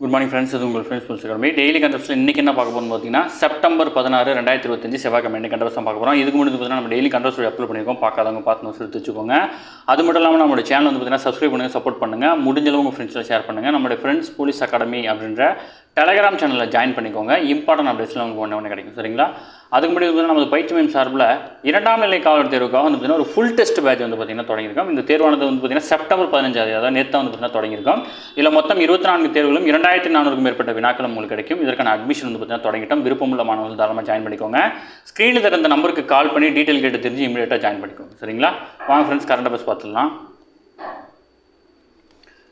Good morning friends இது உங்கள் friends புதுசுக்கிழமை daily கண்டஸ்ட்டில் இன்றைக்கி என்ன பார்க்க போகணும்னு பார்த்தீங்கன்னா செப்டம்பர் பதினாறு ரெண்டாயிரத்தி இருபத்தஞ்சு செவ்வாய்க்கிழமை இன்னைக்கு கண்டஸ்ட் பார்க்க போகிறோம் இதுக்கு முன்னாடி பார்த்தீங்கன்னா நம்ம டெய்லி கண்டஸ்ட் அப்லோட் பண்ணியிருக்கோம். பார்க்காதவங்க பார்த்து நோட்ஸ் வச்சுக்கோங்க. அது மட்டும் இல்லாமல் நம்மளோட சேனல் வந்து பார்த்தீங்கன்னா சப்ஸ்கிரைப் பண்ணுங்கள் சப்போர்ட் பண்ணுங்கள் முடிஞ்சளவு உங்கள் ஃப்ரெண்ட்ஸில் ஷேர் பண்ணுங்கள் நம்மளுடைய ஃப்ரெண்ட்ஸ் போலீஸ் அகாடமி அப்படின்ற டெலகிராம் சேனலில் ஜாயின் பண்ணிக்கோங்க. இம்பார்ட்டன்ட் அப்டேட்ஸ்லாம் உங்களுக்கு ஒன்று ஒன்று கிடைக்கும். சரிங்களா? அதுக்கு முன்னாடி வந்து நமது பயிற்சி மையம் சார்பில் இரண்டாம் நிலை காவலர் தேர்வுக்காக வந்து பார்த்தீங்கன்னா ஒரு ஃபுல் டெஸ்ட் பேட்ச் வந்து பார்த்தீங்கன்னா தொடங்கியிருக்கோம். இந்த தேர்வானது வந்து பார்த்தீங்கன்னா செப்டம்பர் பதினஞ்சாவது அதாவது நேற்று வந்து பார்த்தீங்கன்னா தொடங்கியிருக்கோம். இதில் மொத்தம் இருபத்தி நான்கு தேர்வுகளும் இரண்டாயிரத்தி நானூறுக்கும் மேற்பட்ட வினாக்களும் உங்களுக்கு கிடைக்கும். இதற்கான அட்மிஷன் வந்து பார்த்தீங்கன்னா தொடங்கிட்டோம். விருப்பமுள்ள மாணவர்கள் தாராளமாக ஜாயின் பண்ணிக்கோங்க. ஸ்க்ரீனில் தர நம்பருக்கு கால் பண்ணி டீட்டெயில் கேட்டு தெரிஞ்சு இமீடியட்டாக ஜாயின் பண்ணிக்கோங்க. சரிங்களா? வாங்க ஃப்ரெண்ட்ஸ் கரண்ட் பஸ் பார்த்துடலாம்.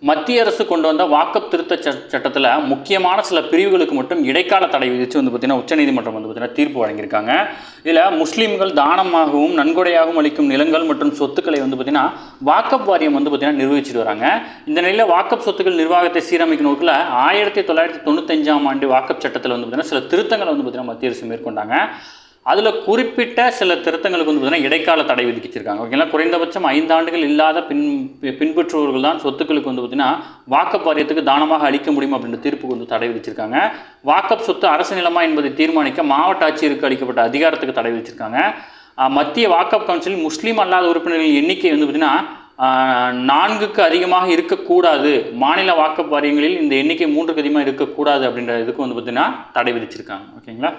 மத்திய அரசு கொண்டு வந்த வாக்கப் திருத்த ச- சட்டத்தில் முக்கியமான சில பிரிவுகளுக்கு மட்டும் இடைக்கால தடை விதித்து வந்து பார்த்தீங்கன்னா உச்சநீதிமன்றம் வந்து பார்த்தீங்கன்னா தீர்ப்பு வழங்கியிருக்காங்க. இதில் முஸ்லீம்கள் தானமாகவும் நன்கொடையாகவும் அளிக்கும் நிலங்கள் மற்றும் சொத்துக்களை வந்து பார்த்தீங்கன்னா வாக்கப் வாரியம் வந்து பார்த்தீங்கன்னா நிர்வகிச்சிட்டு வராங்க. இந்த நிலையில் வாக்கப் சொத்துக்கள் நிர்வாகத்தை சீரமைக்கும் நோக்கில் ஆயிரத்தி தொள்ளாயிரத்தி தொண்ணூத்தஞ்சாம் ஆண்டு வாக்கப் சட்டத்தில் வந்து பார்த்தீங்கன்னா சில திருத்தங்களை வந்து பார்த்தீங்கன்னா மத்திய அரசு மேற்கொண்டாங்க. அதில் குறிப்பிட்ட சில திருத்தங்களுக்கு வந்து பார்த்தீங்கன்னா இடைக்கால தடை விதிச்சிருக்காங்க ஓகேங்களா? குறைந்தபட்சம் ஐந்து ஆண்டுகள் இல்லாத பின் பி- பின்பற்றுபவர்கள் தான் சொத்துக்களுக்கு வந்து பார்த்தீங்கன்னா வாக்கப் வாரியத்துக்கு தானமாக அளிக்க முடியும் அப்படின்ற தீர்ப்புக்கு வந்து தடை விதிச்சிருக்காங்க. வாக்கப் சொத்து அரசு நிலமா என்பதை தீர்மானிக்க மாவட்ட ஆட்சியருக்கு அளிக்கப்பட்ட அதிகாரத்துக்கு தடை விதிச்சிருக்காங்க. மத்திய வாக்கப் கவுன்சில் முஸ்லீம் அல்லாத உறுப்பினர்களின் எண்ணிக்கை வந்து பார்த்தீங்கன்னா நான்குக்கு அதிகமாக இருக்கக்கூடாது. மாநில வாக்கப் வாரியங்களில் இந்த எண்ணிக்கை மூன்றுக்கு அதிகமாக இருக்கக்கூடாது அப்படின்ற இதுக்கு வந்து பார்த்தீங்கன்னா தடை விதிச்சிருக்காங்க. ஓகேங்களா?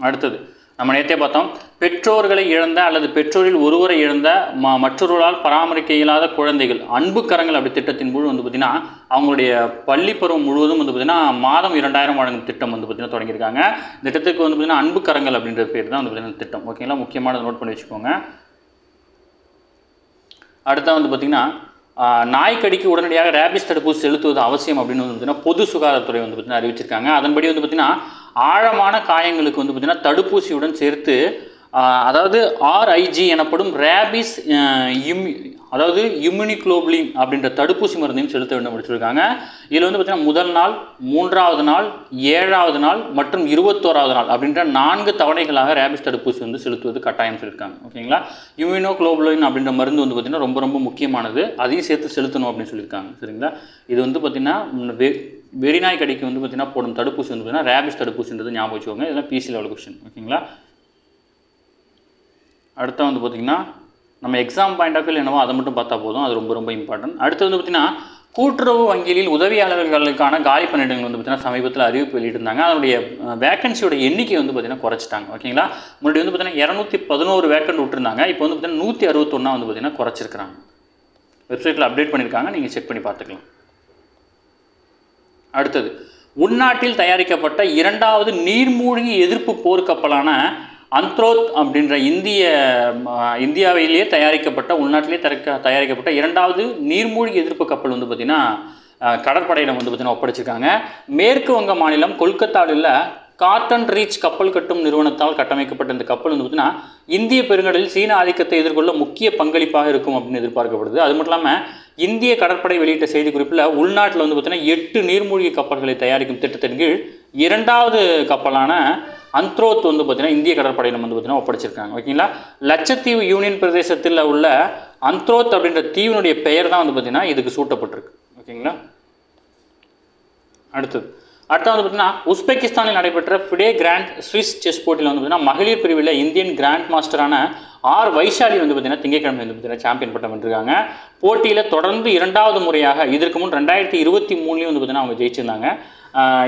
அடுத்தது நம்ம நேற்றே பார்த்தோம் பெற்றோர்களை இழந்த அல்லது பெற்றோரில் ஒருவரை இழந்த ம மற்றொருவரால் பராமரிக்க இயலாத குழந்தைகள் அன்பு கரங்கள் அப்படி திட்டத்தின் மூலம் வந்து பார்த்திங்கன்னா அவங்களுடைய பள்ளி பருவம் முழுவதும் வந்து பார்த்திங்கன்னா மாதம் இரண்டாயிரம் வழங்கும் திட்டம் வந்து பார்த்திங்கன்னா தொடங்கியிருக்காங்க. இந்த திட்டத்துக்கு வந்து பார்த்திங்கன்னா அன்பு கரங்கள் அப்படின்ற பேர் தான் வந்து பார்த்திங்கன்னா திட்டம். ஓகேங்களா? முக்கியமானது நோட் பண்ணி வச்சுக்கோங்க. அடுத்த வந்து பார்த்திங்கன்னா நாய்க்கடிக்கு உடனடியாக ரேபிஸ் தடுப்பூசி செலுத்துவது அவசியம் அப்படின்னு வந்து பார்த்திங்கன்னா பொது சுகாதாரத்துறை வந்து பார்த்திங்கன்னா அறிவிச்சிருக்காங்க. அதன்படி வந்து பார்த்திங்கன்னா ஆழமான காயங்களுக்கு வந்து பார்த்திங்கன்னா தடுப்பூசியுடன் சேர்த்து அதாவது ஆர்ஐஜி எனப்படும் ரேபிஸ் இம் அதாவது இம்யூனிக்ளோபுலின் அப்படின்ற தடுப்பூசி மருந்தையும் செலுத்த வேண்டும் அப்படின்னு இதில் வந்து பார்த்திங்கன்னா முதல் நாள் மூன்றாவது நாள் ஏழாவது நாள் மற்றும் இருபத்தோராவது நாள் அப்படின்ற நான்கு தவணைகளாக ரேபிஸ் தடுப்பூசி வந்து செலுத்துவது கட்டாயம் சொல்லியிருக்காங்க. ஓகேங்களா? இம்யூனோக்ளோபுலின் அப்படின்ற மருந்து வந்து பார்த்திங்கன்னா ரொம்ப ரொம்ப முக்கியமானது. அதையும் சேர்த்து செலுத்தணும் அப்படின்னு சொல்லியிருக்காங்க. சரிங்களா? இது வந்து பார்த்திங்கன்னா வெறிநாய் கடிக்கு வந்து பார்த்திங்கன்னா போடும் தடுப்பூசி வந்து பார்த்திங்கன்னா ரேபிஸ் தடுப்பூசின்றது ஞாபகம் வச்சுக்கோங்க. இதெல்லாம் பிசி லெவல் கொஸ்டின் ஓகேங்களா? அடுத்த வந்து பார்த்திங்கன்னா நம்ம எக்ஸாம் பாயிண்ட் ஆஃப் வியூ என்னவோ அதை மட்டும் பார்த்தா போதும். அது ரொம்ப ரொம்ப இம்பார்ட்டன்ட் அடுத்து வந்து பார்த்திங்கன்னா கூட்டுறவு வங்கியில் உதவியாளர்களுக்கான காலி பணியிடங்கள் வந்து பார்த்திங்கன்னா சமீபத்தில் அறிவிப்பு வெளியிட்டிருந்தாங்க. அதனுடைய வேக்கன்சியோட எண்ணிக்கை வந்து பார்த்திங்கன்னா குறைச்சிட்டாங்க. ஓகேங்களா? முன்னாடி வந்து பார்த்திங்கன்னா இரநூத்தி பதினோரு வேக்கன்ட் விட்டுருந்தாங்க. இப்போ வந்து பார்த்திங்கன்னா நூற்றி அறுபத்தொன்னா வந்து பார்த்திங்கன்னா குறைச்சிருக்கிறாங்க. வெப்சைட்டில் அப்டேட் பண்ணியிருக்காங்க நீங்கள் செக் பண்ணி பார்த்துக்கலாம். அடுத்தது உள்நாட்டில் தயாரிக்கப்பட்ட இரண்டாவது நீர்மூழ்கி எதிர்ப்பு போர்க்கப்பலான அந்த்ரோத் அப்படின்ற இந்திய இந்தியாவிலேயே தயாரிக்கப்பட்ட உள்நாட்டிலே தயாரிக்க தயாரிக்கப்பட்ட இரண்டாவது நீர்மூழ்கி எதிர்ப்பு கப்பல் வந்து பார்த்திங்கன்னா கடற்படையிடம் வந்து பார்த்திங்கன்னா ஒப்படைச்சிருக்காங்க. மேற்கு வங்க மாநிலம் கொல்கத்தாவில் உள்ள காட்டன் ரீச் கப்பல் கட்டும் நிறுவனத்தால் கட்டமைக்கப்பட்ட இந்த கப்பல் வந்து பார்த்தீங்கன்னா இந்திய பெருங்கடலில் சீன ஆதிக்கத்தை எதிர்கொள்ள முக்கிய பங்களிப்பாக இருக்கும் அப்படின்னு எதிர்பார்க்கப்படுது. அது மட்டும் இல்லாமல் இந்திய கடற்படை வெளியிட்ட செய்திக்குறிப்பில் உள்நாட்டில் வந்து பார்த்தீங்கன்னா எட்டு நீர்மூழ்கி கப்பல்களை தயாரிக்கும் திட்டத்தின் கீழ் இரண்டாவது கப்பலான அந்த்ரோத் வந்து பார்த்தீங்கன்னா இந்திய கடற்படையிடம் வந்து பார்த்தீங்கன்னா ஒப்படைச்சிருக்காங்க. ஓகேங்களா? லட்சத்தீவு யூனியன் பிரதேசத்தில் உள்ள அந்த்ரோத் அப்படின்ற தீவினுடைய பெயர் தான் வந்து பார்த்தீங்கன்னா இதுக்கு சூட்டப்பட்டிருக்கு. ஓகேங்களா? அடுத்தது. அடுத்து வந்து பார்த்தீங்கன்னா உஸ்பெகிஸ்தானில் நடைபெற்ற ஃபிடே கிராண்ட் சுவிஸ் செஸ் போட்டியில் வந்து பார்த்தீங்கன்னா மகளிர் பிரிவில் இந்தியன் கிராண்ட் மாஸ்டரான ஆர் வைஷாலி வந்து பார்த்தீங்கன்னா திங்கட்கிழமை வந்து பார்த்தீங்கன்னா சாம்பியன் பட்டம் வென்றிருக்காங்க. போட்டியில் தொடர்ந்து இரண்டாவது முறையாக இதற்கு முன் ரெண்டாயிரத்தி இருபத்தி மூணுலேயும் வந்து பார்த்தீங்கன்னா அவங்க ஜெயிச்சிருந்தாங்க.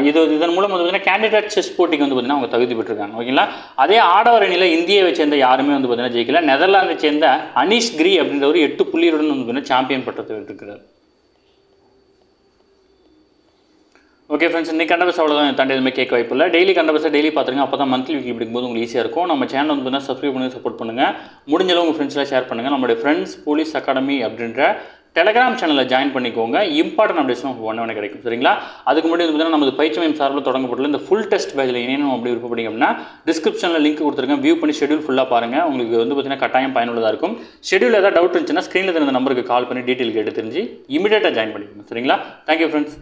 இது இதன் மூலம் வந்து பார்த்தீங்கன்னா கேண்டிடேட் செஸ் போட்டிக்கு வந்து பார்த்தீங்கன்னா அவங்க தகுதி பெற்றிருக்காங்க. ஓகேங்களா? அதே ஆடவர் அணியில் இந்தியாவை சேர்ந்த யாருமே வந்து பார்த்தீங்கன்னா ஜெயிக்கல. நெதர்லாந்தை சேர்ந்த அனீஷ் கிரி அப்படின்ற ஒரு எட்டு புள்ளியுடன் வந்து பார்த்தீங்கன்னா சாம்பியன் பட்டத்தை வென்றிருக்கிறார். ஓகே ஃப்ரெண்ட்ஸ் இன்றைக்கி கண்டபஸ் அவ்வளோதான் தாண்டி எதுவுமே கேட்க வாய்ப்பு இல்லை. டெய்லி கண்டபஸை டெய்லி பார்த்துருங்க. அப்போ தான் மந்த்லி வீக்லி படிக்கும்போது உங்களுக்கு ஈஸியாக இருக்கும். நம்ம சேனல் வந்து பார்த்தீங்கன்னா சப்ஸ்கிரைப் பண்ணி சப்போர்ட் பண்ணுங்கள் முடிஞ்சளவு உங்கள் ஃப்ரெண்ட்ஸ்லாம் ஷேர் பண்ணுங்கள் நம்மளுடைய ஃப்ரெண்ட்ஸ் போலீஸ் அகாடமி அப்படின்ற டெலகிராம் சேனலில் ஜாயின் பண்ணிக்கோங்க. இம்பார்ட்டன்ட் அப்டேட்ஸும் ஒன்று ஒன்று கிடைக்கும். சரிங்களா? அதுக்கு முன்னாடி வந்து பார்த்தீங்கன்னா நமது பயிற்சி மையம் சார்பில் தொடங்கப்பட்டுள்ள இந்த ஃபுல் டெஸ்ட் பேஜில் இணையணும் அப்படி விருப்பப்பட்டீங்க அப்படின்னா டிஸ்கிரிப்ஷனில் லிங்க் கொடுத்துருக்கேன். வியூ பண்ணி ஷெடியூல் ஃபுல்லாக பாருங்கள் உங்களுக்கு வந்து பார்த்தீங்கன்னா கட்டாயம் பயனுள்ளதாக இருக்கும். ஷெடியூல் ஏதாவது டவுட் இருந்துச்சுன்னா ஸ்க்ரீனில் இருந்த நம்பருக்கு கால் பண்ணி டீட்டெயில் கேட்டு தெரிஞ்சு இமீடியட்டாக ஜாயின் பண்ணிக்கோங்க. சரிங்களா? Thank you friends